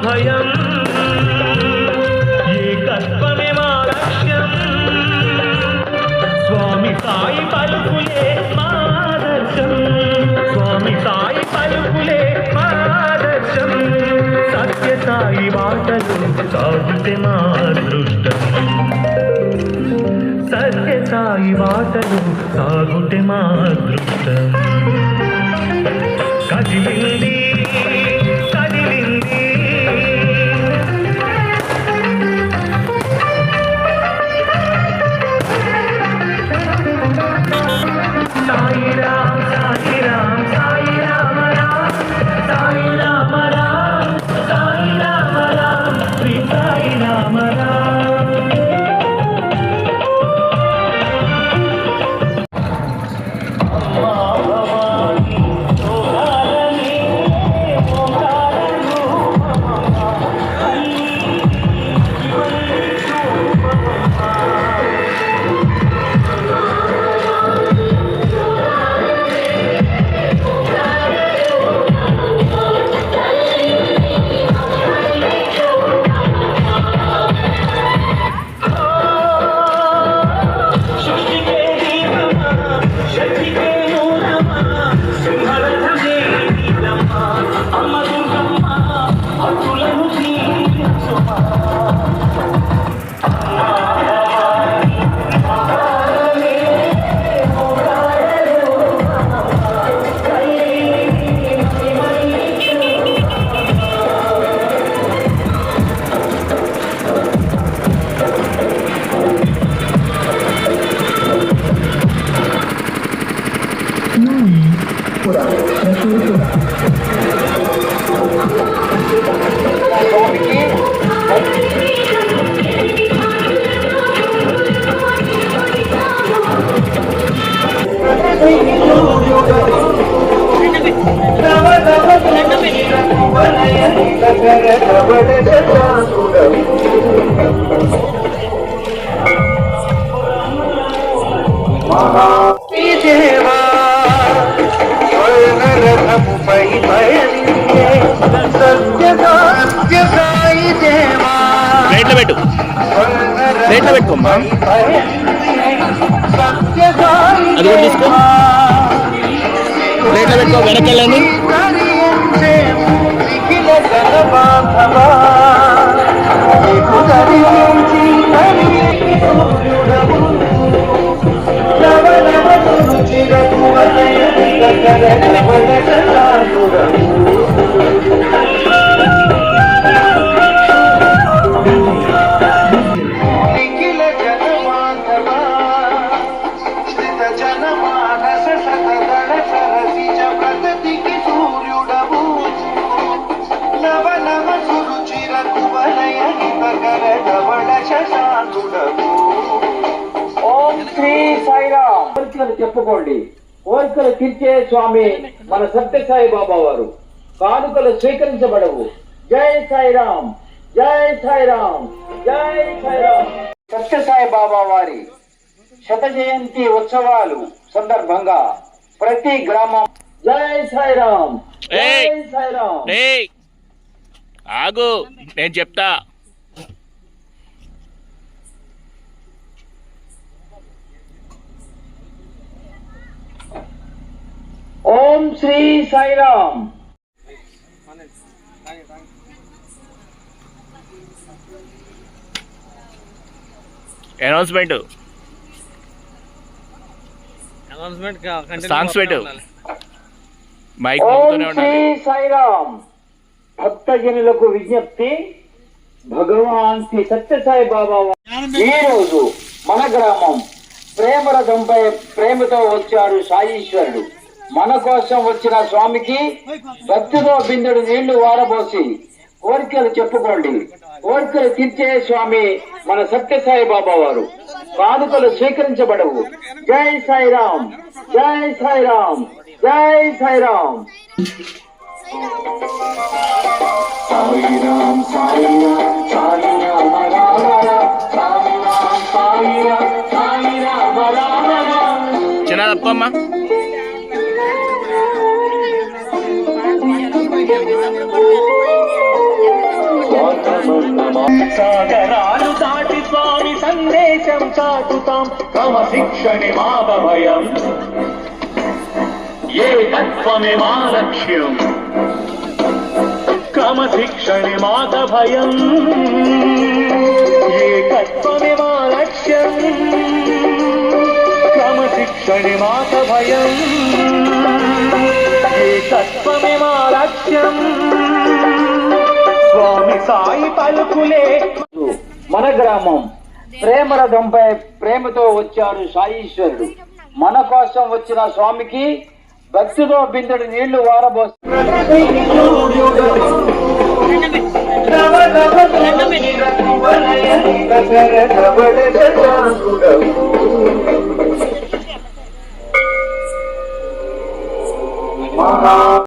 భయం ఏకత్వమే మా లక్ష్యం స్వామి సాయి పలుకులే మాదర్శం స్వామి సాయి పలుకులే మాదర్శం సత్య సాయి మాటలు సాగుతే సాయి మాటలు సాగుటే మా అదృష్టం. కదిలింది ప్లేట్లో పెట్టు ప్లేట్లో పెట్టుకోమ్మా. అది కూడా తీసుకో. ప్లేట్లో పెట్టుకో వెనక్కి తరించి సూర్యుడవు కోరికలు చెప్పుకోండి. కోరికలు తీర్చే స్వామి మన సత్యసాయి బాబా వారు. కానుకలు స్వీకరించబడవు. జై సాయిరామ్ జై సాయిరామ్ జై సాయిరామ్. సత్యసాయి బాబా వారి శత జయంతి ఉత్సవాలు సందర్భంగా ప్రతి గ్రామం జై సాయిరామ్ జై! సాయిరామ్. ఆగు నేను చెప్తా. Sri Sairam. Announcement announcement songs పెట్టు. మైక్ శ్రీ సాయిరామ్. భక్తజనులకు విజ్ఞప్తి భగవాన్ శ్రీ సత్యసాయి బాబా ఈ రోజు మన గ్రామం ప్రేమరథంపై ప్రేమతో వచ్చాడు సాయీశ్వరుడు మన కోసం వచ్చిన స్వామికి భక్తితో బిందుడు నీళ్ళు వారబోసి కోరికలు చెప్పుకోండి. కోరికలు తీర్చే స్వామి మన సత్యసాయి బాబా వారు. కానుకలు స్వీకరించబడవు. జై సాయిరామ్ జై సాయిరామ్ జై సాయిరామ్. సాయిరామ్ సాయిరామ్ సాయిరామ రామ రామ సాయిరామ్ సాగరాలు దాటి స్వామి సందేశం చాటుతాం. తమ మాద భయం ఏ తత్వమే మా లక్ష్యం క్రమశిక్షణి మాత భయం క్రమశిక్షణి మాత భయం ఏకత్వమే మా లక్ష్యం స్వామి సాయి పలుకులే మన గ్రామం ప్రేమరథంపై ప్రేమతో వచ్చాడు సాయీశ్వరుడు మన కోసం వచ్చిన స్వామికి భక్తితో బిందెడు నీళ్ళు వారబోసి మహా